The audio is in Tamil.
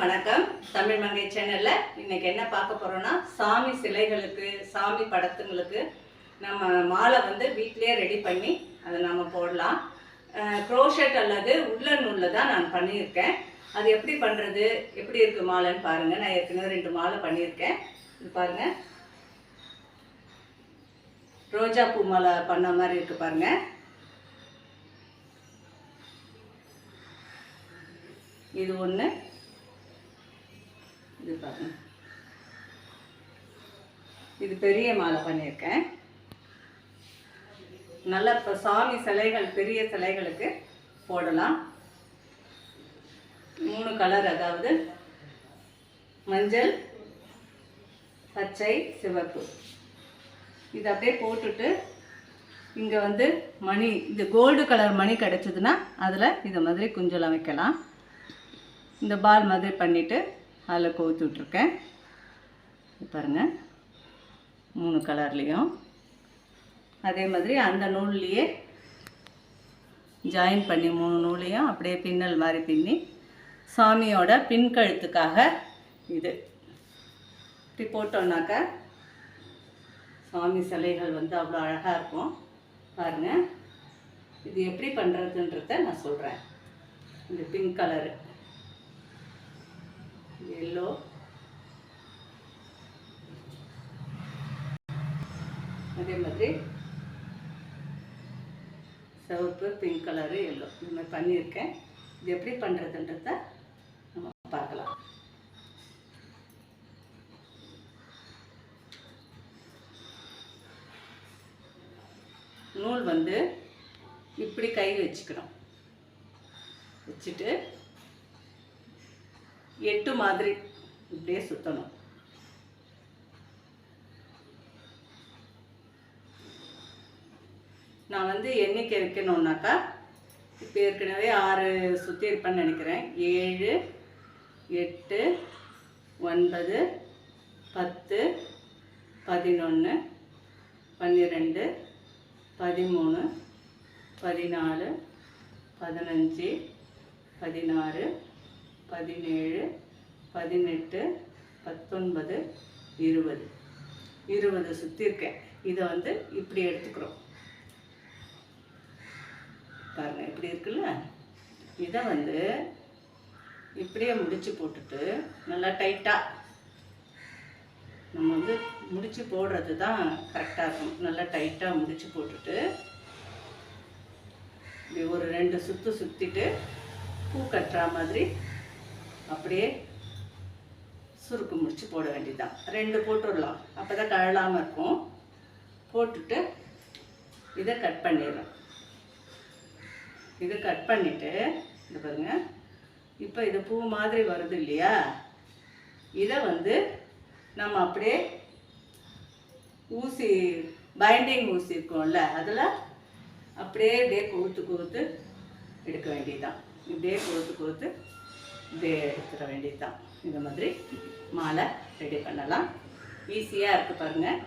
வணக்கம். தமிழ் மங்கை சேனலில் இன்னைக்கு என்ன பார்க்க போகிறோன்னா சாமி சிலைகளுக்கு சாமி படத்துங்களுக்கு நம்ம மாலை வந்து வீட்டிலேயே ரெடி பண்ணி அதை நம்ம போடலாம். க்ரோஷட் அல்லது உள்ள நூலில் தான் நான் பண்ணியிருக்கேன். அது எப்படி பண்ணுறது எப்படி இருக்குது மாலைன்னு பாருங்கள் நான் ஏற்கனவே ரெண்டு மாலை பண்ணியிருக்கேன். இது பாருங்கள் ரோஜா பூ மாலை பண்ண மாதிரி இருக்குது பாருங்கள் இது ஒன்று இது பெரிய மாலை பண்ணியிருக்கேன். நல்ல இப்போ சாமி சிலைகள் பெரிய சிலைகளுக்கு போடலாம். மூணு கலர் அதாவது மஞ்சள் பச்சை சிவப்பு. இது அப்படியே போட்டுட்டு இங்கே வந்து மணி இந்த கோல்டு கலர் மணி கிடச்சிதுன்னா அதில் இதை மாதிரி குஞ்சலம் வைக்கலாம். இந்த பால் மாதிரி பண்ணிவிட்டு அதில் கோத்து விட்ருக்கேன் பாருங்கள் பாருங்க. மூணு கலர்லேயும். அதே மாதிரி அந்த நூல்லையே ஜாயின் பண்ணி மூணு நூலையும் அப்படியே பின்னல் மாதிரி பின்னி சாமியோட பின்கழுத்துக்காக இது. இப்படி போட்டோம்னாக்கா சாமி சிலைகள் வந்து அவ்வளோ அழகாக இருக்கும். பாருங்கள் இது எப்படி பண்ணுறதுன்றத நான் சொல்கிறேன் இந்த பிங்க் கலரு எல்லோ அதே மாதிரி சிவப்பு பிங்க் கலரு எல்லோ இது மாதிரி பண்ணியிருக்கேன். இது எப்படி பண்ணுறதுன்றத நம்ம பார்க்கலாம். நூல் வந்து இப்படி கை வச்சுக்கிறோம் வச்சுட்டு எட்டு மாதிரி இப்படியே சுற்றணும் நான் வந்து எண்ணிக்கை வைக்கணுன்னாக்கா இப்போ ஏற்கனவே ஆறு சுற்றி இருப்பேன்னு நினைக்கிறேன். ஏழு எட்டு ஒன்பது பத்து பதினொன்று பன்னிரெண்டு பதிமூணு பதினாலு பதினஞ்சு பதினாறு பதினேழு பதினெட்டு பத்தொன்பது இருபது. இருபது சுற்றிருக்கேன் இதை வந்து இப்படி எடுத்துக்கிறோம். பாருங்க இப்படி இருக்குல்ல? இதை வந்து இப்படியே முடிச்சு போட்டுட்டு நல்லா டைட்டாக நம்ம வந்து முடிச்சு போடுறது தான் கரெக்டாக இருக்கும். நல்லா டைட்டாக முடிச்சு போட்டுட்டு இப்படி ஒரு ரெண்டு சுற்று சுற்றிட்டு பூ கட்டுற மாதிரி அப்படியே சுருக்கு முடிச்சு போட வேண்டியதுதான். ரெண்டு போட்டுடலாம். அப்போ தான் கழலாமல் இருக்கும். போட்டுட்டு இதை கட் பண்ணிடுறோம் இதை கட் பண்ணிவிட்டு இது பாருங்க இப்போ இது பூ மாதிரி வருது இல்லையா? இதை வந்து நம்ம அப்படியே ஊசி பைண்டிங் ஊசி இருக்கும்ல அதில் அப்படியே அப்படியே கோர்த்து கோர்த்து எடுக்க வேண்டியதுதான். இப்படியே கோர்த்து கோர்த்து இப்படியே எடுத்துட வேண்டியதுதான். இந்த மாதிரி மாலை ரெடி பண்ணலாம். ஈஸியாக இருக்குது பாருங்கள்